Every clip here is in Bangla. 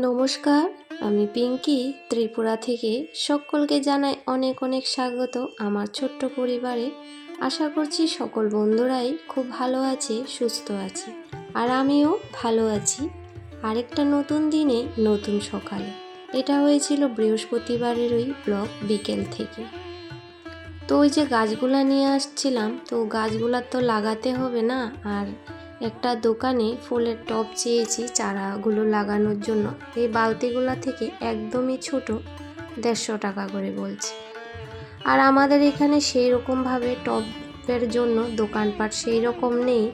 নমস্কার, আমি পিঙ্কি, ত্রিপুরা থেকে সকলকে জানাই অনেক অনেক স্বাগত আমার ছোট্ট পরিবারে। আশা করছি সকল বন্ধুরাই খুব ভালো আছে, সুস্থ আছে, আর আমিও ভালো আছি। আরেকটা নতুন দিনে, নতুন সকালে। এটা হয়েছিল বৃহস্পতিবারের ওই ব্লগ বিকেল থেকে। তো ওই যে গাছগুলা নিয়ে আসছিলাম, তো গাছগুলা তো লাগাতে হবে না। আর একটা দোকানে ফুলের টব চেয়েছি চারাগুলো লাগানোর জন্য। এই বালতিগুলো থেকে একদমই ছোট, দেড়শো টাকা করে বলছে। আর আমাদের এখানে সেই রকমভাবে টবের জন্য দোকানপাট সেই রকম নেই।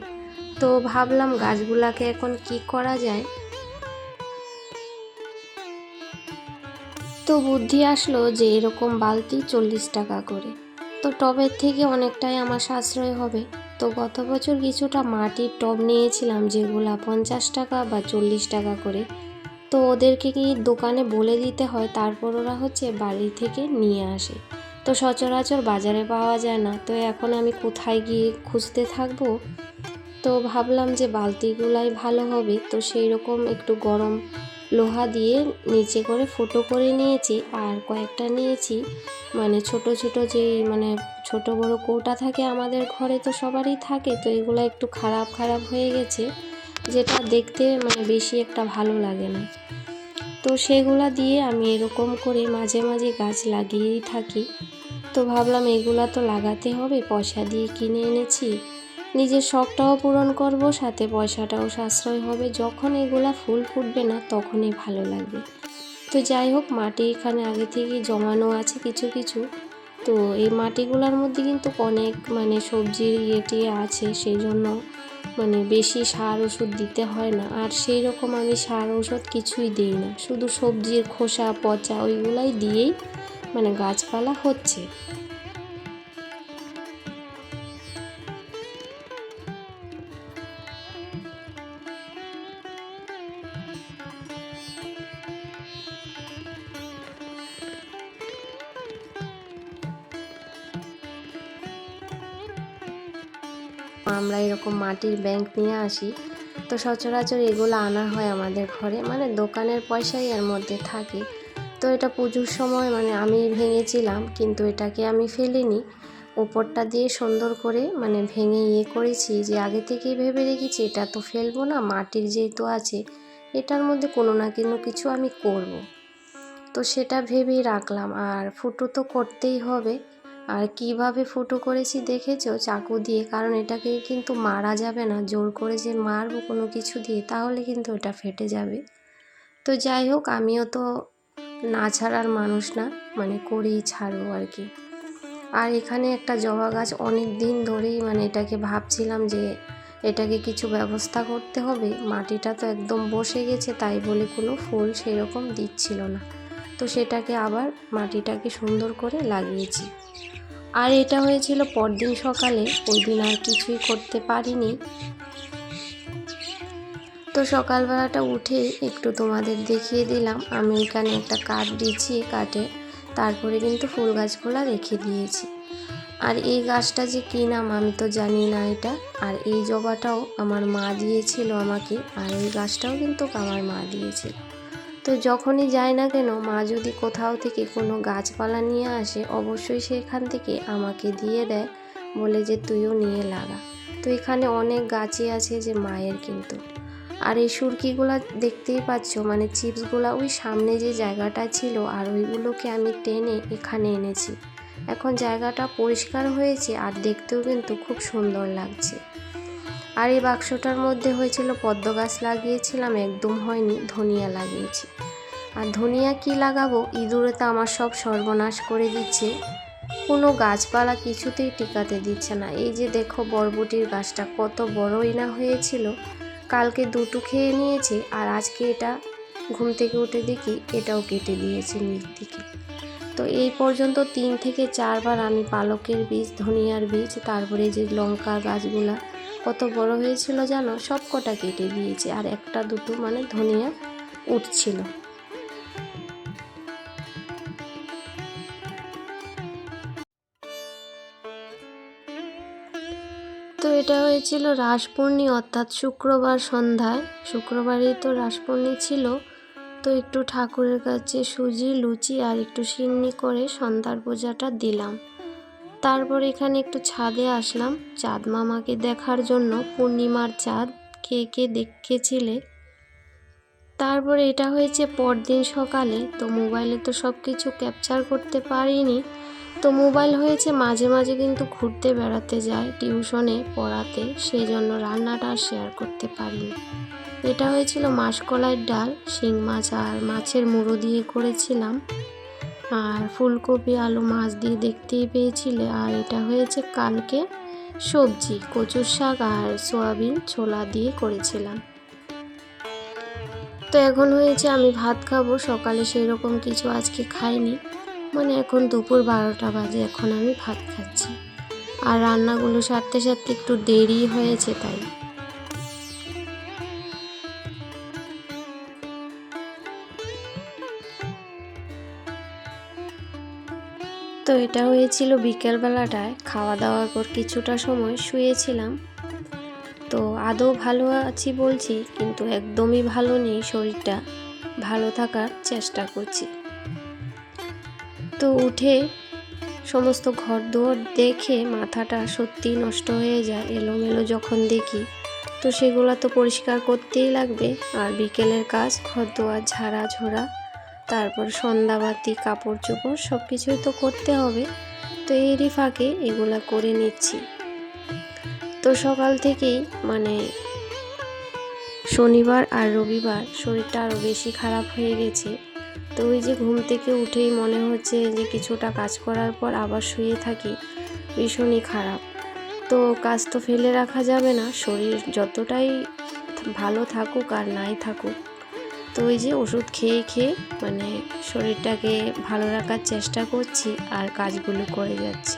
তো ভাবলাম গাছগুলাকে এখন কি করা যায়? তো বুদ্ধি আসলো যে এরকম বালতি চল্লিশ টাকা করে। তো টবের থেকে অনেকটাই আমার সাশ্রয় হবে। তো গত বছর কিছুটা মাটির টব নিয়েছিলাম যেগুলো পঞ্চাশ টাকা বা চল্লিশ টাকা করে। তো ওদেরকে কি দোকানে বলে দিতে হয়? তারপর ওরা হচ্ছে বাড়ি থেকে নিয়ে আসে। তো সচরাচর বাজারে পাওয়া যায় না। তো এখন আমি কোথায় গিয়ে খুঁজতে থাকব? তো ভাবলাম যে বালতিগুলাই ভালো হবে। তো সেই রকম একটু গরম লোহা দিয়ে নিচে করে ফুটো করে নিয়েছি। আর কয়েকটা নিয়েছি। মানে ছোট ছোট যেই মানে ছোট বড় কৌটা থাকে আমাদের ঘরে তো সবারই থাকে, তো এগুলো একটু খারাপ খারাপ হয়ে গেছে, যেটা দেখতে মানে বেশি একটা ভালো লাগে না। তো সেগুলা দিয়ে আমি এরকম করে মাঝে মাঝে গাছ লাগিয়েই থাকি। তো ভাবলাম এগুলা তো লাগাতে হবে, পয়সা দিয়ে কিনে এনেছি। নিজের শখটাও পূরণ করব, সাথে পয়সাটাও সাশ্রয় হবে, যখন এগুলা ফুল ফুটবে না তখনই ভালো লাগবে। তো যাই হোক, মাটি এখানে আগে থেকে জমানো আছে কিছু কিছু। তো এই মাটিগুলোর মধ্যে কিন্তু অনেক মানে সবজির ইয়েটি আছে সেই জন্য মানে বেশি সার ওষুধ দিতে হয় না। আর সেই রকম আমি সার ওষুধ কিছুই দিই না। শুধু সবজির খোসা, পচা ওইগুলাই দিয়েই মানে গাছপালা হচ্ছে। আমরা এরকম মাটির ব্যাংক নিয়ে আসি, তো সচরাচর এগুলো আনা হয় আমাদের ঘরে। মানে দোকানের পয়সাই এর মধ্যে থাকে। তো এটা পুজোর সময় মানে আমি ভেঙেছিলাম, কিন্তু এটাকে আমি ফেলিনি। ওপরটা দিয়ে সুন্দর করে মানে ভেঙে ইয়ে করেছি যে, আগে থেকেই ভেবে রেখেছি, এটা তো ফেলব না, মাটির যেহেতু আছে, এটার মধ্যে কোনো না কোনো কিছু আমি করব। তো সেটা ভেবেই রাখলাম, আর ফুটো তো করতেই হবে। আর কীভাবে ফুটো করেছি দেখেছ? চাকু দিয়ে, কারণ এটাকে কিন্তু মারা যাবে না। জোর করে যে মারবো কোনো কিছু দিয়ে, তাহলে কিন্তু এটা ফেটে যাবে। তো যাই হোক, আমিও তো না ছাড়ার মানুষ না মানে করেই ছাড়বো আর কি। আর এখানে একটা জবা গাছ অনেক দিন ধরেই মানে এটাকে ভাবছিলাম যে এটাকে কিছু ব্যবস্থা করতে হবে। মাটিটা তো একদম বসে গেছে, তাই বলে কোনো ফুল সেরকম দিচ্ছিল না। তো সেটাকে আবার মাটিটাকে সুন্দর করে লাগিয়েছি। আর এটা হয়েছিল পরদিন সকালে, ওই দিন আর কিছুই করতে পারিনি। তো সকালবেলাটা উঠে একটু তোমাদের দেখিয়ে দিলাম। আমি এখানে একটা কাঠ দিচ্ছি কাটে তারপরে কিন্তু ফুল গাছগুলো রেখে দিয়েছি। আর এই গাছটা যে কী নাম আমি তো জানি না এটা। আর এই জবাটাও আমার মা দিয়েছিল আমাকে, আর এই গাছটাও কিন্তু আমার মা দিয়েছিল। তো যখনই যায় না কেন, মা যদি কোথাও থেকে কোনো গাছপালা নিয়ে আসে, অবশ্যই সেখান থেকে আমাকে দিয়ে দেয় বলে যে তুইও নিয়ে লাগা। তো এখানে অনেক গাছই আছে যে মায়ের কিন্তু। আর এই সুরকিগুলা দেখতেই পাচ্ছ মানে চিপসগুলো ওই সামনে যে জায়গাটা ছিল আর ওইগুলোকে আমি টেনে এখানে এনেছি। এখন জায়গাটা পরিষ্কার হয়েছে আর দেখতেও কিন্তু খুব সুন্দর লাগছে। আর এই বাক্সটার মধ্যে হয়েছিল পদ্ম গাছ লাগিয়েছিলাম, একদম হয়নি, ধনিয়া লাগিয়েছি। আর ধনিয়া কি লাগাবো? ইঁদুরে তো আমার সব সর্বনাশ করে দিচ্ছে। কোনো গাছপালা কিছুতেই টিকাতে দিচ্ছে না। এই যে দেখো বরবটির গাছটা, কত বড়ই না হয়েছিল। কালকে দুটো খেয়ে নিয়েছে আর আজকে এটা ঘুম থেকে উঠে দেখি এটাও কেটে দিয়েছে নিচ দিকে তো এই পর্যন্ত তিন থেকে চারবার আমি পালকের বীজ, ধনিয়ার বীজ, তারপরে যে লঙ্কা গাছগুলা কত বড় হয়েছিল জানো? সব কটা কেটে দিয়েছে আর একটা দুটো মানে ধনিয়া উঠছিল। তো এটা হয়েছিল রাসপূর্ণি, অর্থাৎ শুক্রবার সন্ধ্যায়। শুক্রবারেই তো রাসপূর্ণি ছিল। তো একটু ঠাকুরের কাছে সুজি, লুচি আর একটু সিন্নি করে সন্ধ্যার পূজাটা দিলাম। তারপর এখানে একটু ছাদে আসলাম। চাঁদ মামাকে দেখার জন্য পূর্ণিমার চাঁদ কে কে দেখেছিলে? তারপরে এটা হয়েছে পরদিন সকালে। তো মোবাইলে তো সব কিছু ক্যাপচার করতে পারিনি। তো মোবাইল হয়েছে মাঝে মাঝে কিন্তু ঘুরতে বেড়াতে যায়, টিউশনে পড়াতে। সেই জন্য রান্নাটা শেয়ার করতে পারিনি। এটা হয়েছিল মাসকলাইয়ের ডাল, শিং মাছ আর মাছের মুড়ো দিয়ে করেছিলাম। আর ফুলকপি, আলু, মাছ দিয়ে দেখতেই পেয়েছিলে। আর এটা হয়েছে কালকে সবজি, কচুর শাক আর সোয়াবিন ছোলা দিয়ে করেছিলাম। তো এখন হয়েছে আমি ভাত খাব, সকালে সেই রকম কিছু আজকে খাইনি। মানে এখন দুপুর বারোটা বাজে, এখন আমি ভাত খাচ্ছি। আর রান্নাগুলো সারতে সারতে একটু দেরি হয়েছে তাই। তো এটা হয়েছিল বিকেলবেলাটায়। খাওয়া দাওয়ার পর কিছুটা সময় শুয়েছিলাম। তো আদৌ ভালো আছি বলছি, কিন্তু একদমই ভালো নেই শরীরটা। ভালো থাকার চেষ্টা করছি। তো উঠে সমস্ত ঘর দুয়ার দেখে মাথাটা সত্যি নষ্ট হয়ে যায়, এলোমেলো যখন দেখি। তো সেগুলো তো পরিষ্কার করতেই লাগবে, আর বিকেলের কাজ ঘর দুয়ার ঝাড়া ঝোড়া তারপর সন্ধ্যাবাতি কাপড় চোপড় সব কিছুই তো করতে হবে। তো এরই ফাঁকে এগুলা করে নিচ্ছি। তো সকাল থেকেই মানে শনিবার আর রবিবার শরীরটা আরও বেশি খারাপ হয়ে গেছে। তো ওই যে ঘুম থেকে উঠেই মনে হচ্ছে যে কিছুটা কাজ করার পর আবার শুয়ে থাকি, ভীষণই খারাপ। তো কাজ তো ফেলে রাখা যাবে না, শরীর যতটাই ভালো থাকুক আর নাই থাকুক তো ওই যে ওষুধ খেয়ে খেয়ে মানে শরীরটাকে ভালো রাখার চেষ্টা করছি আর কাজগুলো করে যাচ্ছি।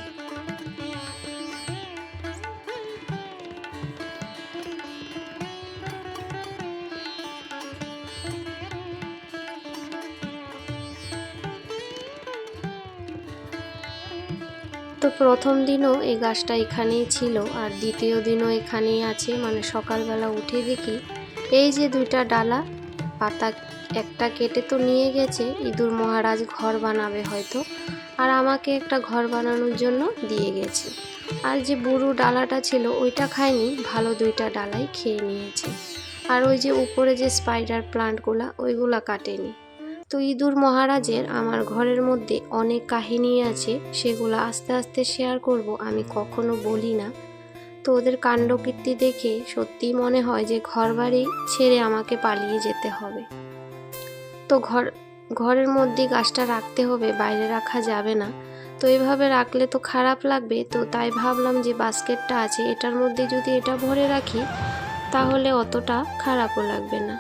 তো প্রথম দিনও এই গাছটা এখানেই ছিল আর দ্বিতীয় দিনও এখানেই আছে। মানে সকালবেলা উঠে দেখি এই যে দুইটা ডালা পাতা একটা কেটে তো নিয়ে গেছে, ইঁদুর মহারাজ ঘর বানাবে হয়তো। আর আমাকে একটা ঘর বানানোর জন্য দিয়ে গেছে। আর যে বুড়ো ডালাটা ছিল, ওইটা খায়নি, ভালো দুইটা ডালাই খেয়ে নিয়েছে। আর ওই যে উপরে যে স্পাইডার প্লান্টগুলা ওইগুলা কাটেনি। তো ইঁদুর মহারাজের আমার ঘরের মধ্যে অনেক কাহিনী আছে, সেগুলো আস্তে আস্তে শেয়ার করব, আমি কখনো বলি না। তো ওদের কাণ্ডকীর্তি দেখে সত্যিই মনে হয় যে ঘর বাড়ি ছেড়ে আমাকে পালিয়ে যেতে হবে। তো ঘর, ঘরের মধ্যে গাছটা রাখতে হবে, বাইরে রাখা যাবে না। তো এভাবে রাখলে তো খারাপ লাগবে। তো তাই ভাবলাম যে বাস্কেটটা আছে, এটার মধ্যে যদি এটা ভরে রাখি, তাহলে অতটা খারাপও লাগবে না।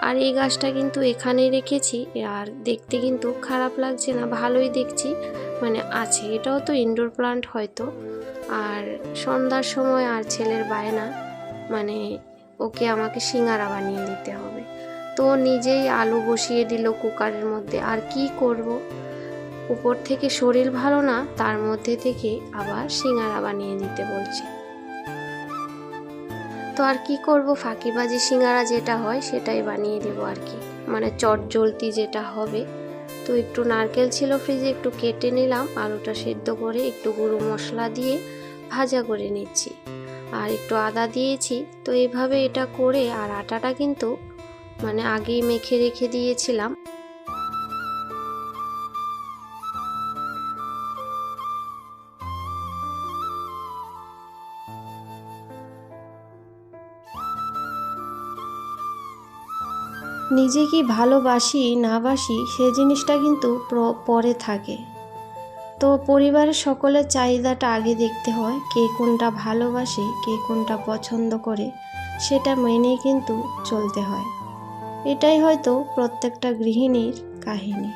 আর এই গাছটা কিন্তু এখানেই রেখেছি, আর দেখতে কিন্তু খারাপ লাগছে না, ভালোই দেখছি। মানে আছে, এটাও তো ইনডোর প্লান্ট হয়তো। আর সন্ধ্যার সময় আর ছেলের বায়না মানে ওকে আমাকে সিঙ্গারা বানিয়ে দিতে হবে। তো নিজেই আলু বসিয়ে দিল কুকারের মধ্যে। আর কি করব? উপর থেকে শরীর ভালো না, তার মধ্যে থেকে আবার সিঙ্গারা বানিয়ে দিতে বলছে। তো আর কি করব? ফাঁকিবাজি সিঙ্গারা যেটা হয় সেটাই বানিয়ে দেবো আর কি। মানে চট জলতি যেটা হবে। তো একটু নারকেল ছিল ফ্রিজে, একটু কেটে নিলাম আলুটা সিদ্ধ করে একটু গুঁড়ো মশলা দিয়ে ভাজা করে নিচ্ছি। আর একটু আদা দিয়েছি, তো এভাবে এটা করে আর আটাটা কিন্তু মানে আগেই মেখে রেখে দিয়েছিলাম। নিজে কি ভালোবাসি, না বাসি, সে জিনিসটা কিন্তু পরে থাকে। তো পরিবারের সকলের চাহিদাটা আগে দেখতে হয়, কে কোনটা ভালোবাসে, কে কোনটা পছন্দ করে, সেটা মেনে কিন্তু চলতে হয়। এটাই হয়তো প্রত্যেকটা গৃহিণীর কাহিনী,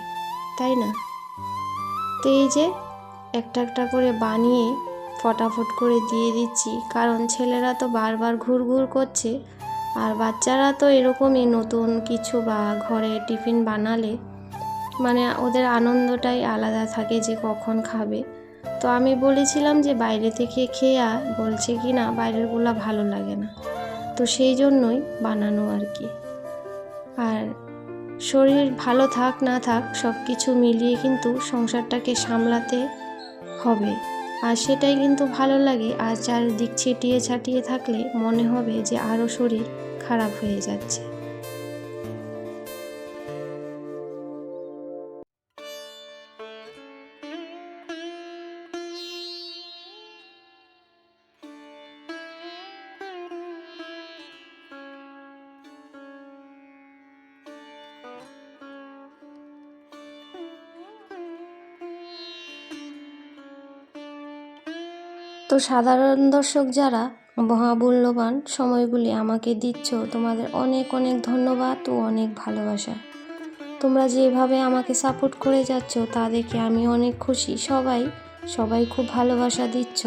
তাই না? তো এই যে একটা একটা করে বানিয়ে ফটাফট করে দিয়ে দিচ্ছি, কারণ ছেলেরা তো বারবার ঘুরঘুর করছে আর বাচ্চারা তো এরকমই নতুন কিছু বা ঘরে টিফিন বানালে মানে ওদের আনন্দটাই আলাদা থাকে যে কখন খাবে। তো আমি বলেছিলাম যে বাইরে থেকে খেয়ে বলছে কি না, বাইরেরগুলো ভালো লাগে না। তো সেই জন্যই বানানো আর কি। আর শরীর ভালো থাক না থাক সব কিছু মিলিয়ে কিন্তু সংসারটাকে সামলাতে হবে। আর সেটাই কিন্তু ভালো লাগে। আর চারিদিক ছিটিয়ে ছাটিয়ে থাকলে মনে হবে যে আরও শরীর খারাপ হয়ে যাচ্ছে। তো সাধারণ দর্শক যারা মহামূল্যবান সময়গুলি আমাকে দিচ্ছ, তোমাদের অনেক অনেক ধন্যবাদ ও অনেক ভালোবাসা। তোমরা যেভাবে আমাকে সাপোর্ট করে যাচ্ছ, তা দেখে আমি অনেক খুশি। সবাই সবাই খুব ভালোবাসা দিচ্ছ।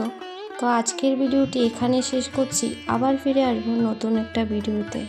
তো আজকের ভিডিওটি এখানে শেষ করছি। আবার ফিরে আসব নতুন একটা ভিডিওতে।